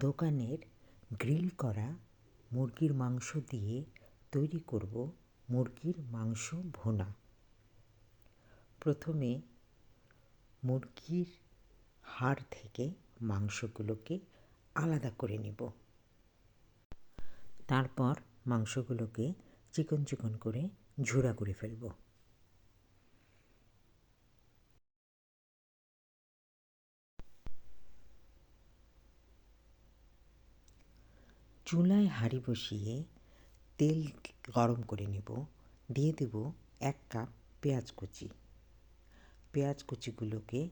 দোকানের গ্রিল করা মুরগির মাংস দিয়ে তৈরি করব মুরগির মাংস ভুনা। প্রথমে মুরগির হাড় থেকে মাংসগুলোকে আলাদা করে নেব। তারপর মাংসগুলোকে চিকন চিকন করে ঝুড়া করে ফেলব। চুলায় হাঁড়ি বসিয়ে তেল গরম করে নেব। দিয়ে দেব এক কাপ পেঁয়াজ কুচি। পেঁয়াজ কুচিগুলোকে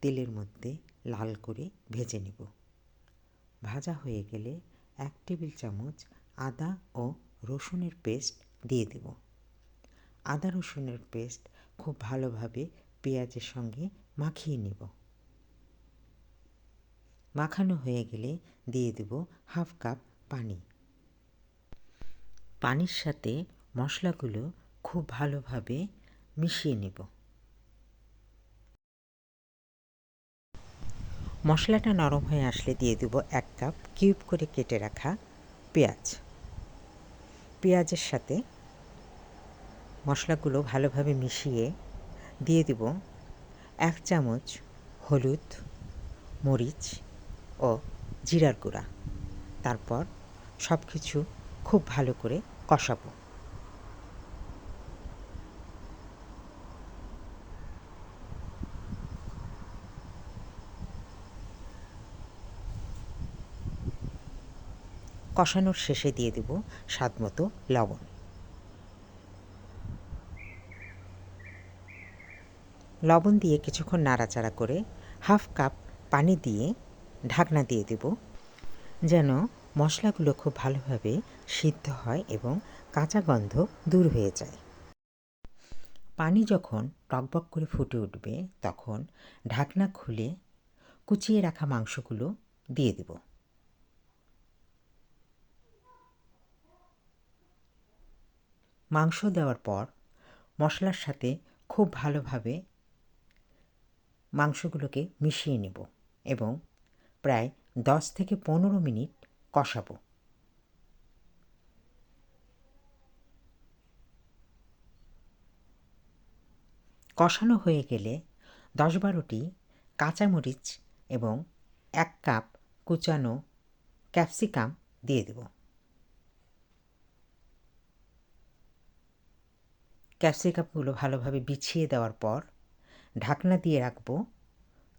তেলের মধ্যে লাল করে ভেজে নেব। ভাজা হয়ে গেলে এক টেবিল চামচ আদা ও রসুনের পেস্ট দিয়ে দেব। আদা রসুনের পেস্ট খুব ভালোভাবে পেঁয়াজের সঙ্গে মাখিয়ে নেব। মাখানো হয়ে গেলে দিয়ে দেব হাফ কাপ পানি। পানির সাথে মশলাগুলো খুব ভালোভাবে মিশিয়ে নেব। মশলাটা নরম হয়ে আসলে দিয়ে দেব এক কাপ কিউব করে কেটে রাখা পেঁয়াজ। পেঁয়াজের সাথে মশলাগুলো ভালোভাবে মিশিয়ে দিয়ে দেব এক চামচ হলুদ, মরিচ ও জিরার গুঁড়া। তারপর সব কিছু খুব ভালো করে কষাবো। কষানোর শেষে দিয়ে দেব স্বাদ মতো লবণ। লবণ দিয়ে কিছুক্ষণ নাড়াচাড়া করে হাফ কাপ পানি দিয়ে ঢাকনা দিয়ে দেব, যেন মশলাগুলো খুব ভালোভাবে সিদ্ধ হয় এবং কাঁচা গন্ধ দূর হয়ে যায়। পানি যখন টকবক করে ফুটে উঠবে, তখন ঢাকনা খুলে কুচিয়ে রাখা মাংসগুলো দিয়ে দেব। মাংস দেওয়ার পর মশলার সাথে খুব ভালোভাবে মাংসগুলোকে মিশিয়ে নেব এবং প্রায় দশ থেকে পনেরো মিনিট কষাবো। কষানো হয়ে গেলে দশ বারোটি কাঁচামরিচ এবং এক কাপ কুচানো ক্যাপসিকাম দিয়ে দেব। ক্যাপসিকামগুলো ভালোভাবে বিছিয়ে দেওয়ার পর ঢাকনা দিয়ে রাখব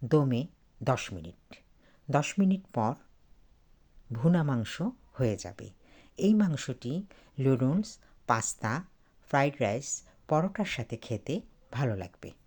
দমে দশ মিনিট। দশ মিনিট পর ভুনা মাংস হয়ে যাবে। এই মাংসটি নুডলস পাস্তা, ফ্রাইড রাইস, পরোটার সাথে খেতে ভালো লাগবে।